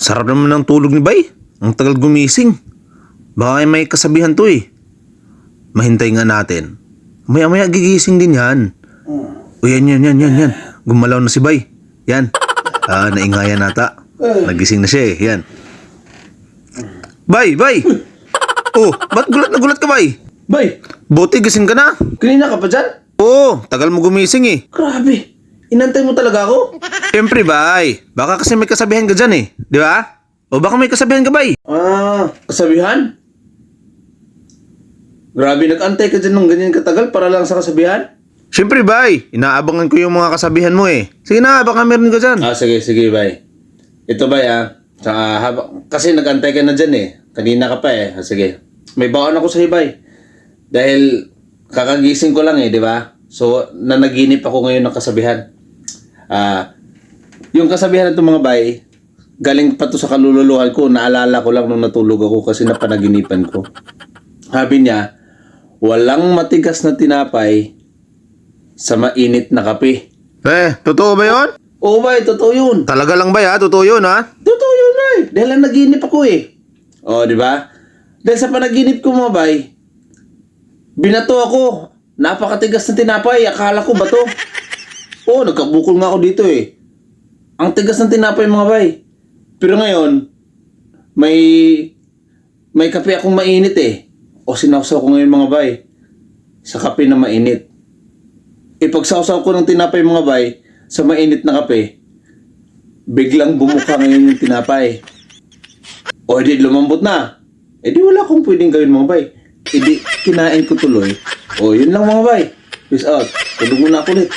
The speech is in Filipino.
Sarap naman ng tulog ni Bay. Ang tagal gumising. Baka ay may kasabihan to eh. Mahintay nga natin. Maya-maya gigising din yan. O yan, yan, yan, yan, yan. Gumalaw na si Bay. Yan. Ah, naingayan nata. Nagising na siya eh. Yan. Bay, Bay! Oh, ba't gulat na gulat ka, Bay? Bay, Buti gising ka na. kanina ka pa dyan? Oo, tagal mo gumising eh. Grabe, inantay mo talaga ako? Siyempre, Bay. Baka kasi may kasabihan ka dyan eh. Di ba? O baka may kasabihan ka, Bay. Ah, kasabihan? Grabe, nag-antay ka dyan ng ganyan katagal para lang sa kasabihan? Siyempre, Bay. Inaabangan ko yung mga kasabihan mo eh. Sige na, baka meron ka dyan. Ah, sige, sige, bay. Ito, bay, ah. Saka, haba, kasi nag-antay ka na dyan eh. Kanina ka pa eh. Ah, sige. May baon ako sa bay. Dahil, kakagising ko lang eh, di ba? So, nanaginip ako ngayon ng kasabihan. Ah, yung kasabihan ito mga bay, galing pa to sa kalululuhan ko, naalala ko lang nung natulog ako kasi napanaginipan ko. Sabi niya, walang matigas na tinapay sa mainit na kape. Eh, totoo ba yun? Oo bay, totoo yun. Talaga lang ba ya? Totoo yun ha? Totoo yun, bay. Dahil lang naginip ako eh. O, di ba? Dahil sa panaginip ko mga bay, binato ako. Napakatigas na tinapay. Akala ko bato. Oo, nagkabukol nga ako dito eh. Ang tigas ng tinapay mga bay. Pero ngayon, may may kape akong mainit eh. O sinawsaw ko ngayon mga bay. Sa kape na mainit. Ipagsawsaw ko ng tinapay mga bay sa mainit na kape, biglang bumuka ngayon yung tinapay. O di lumambot na. E di wala akong pwedeng gawin mga bay. E di kinain ko tuloy. O yun lang mga bay. Peace out. Tulog muna ako ulit.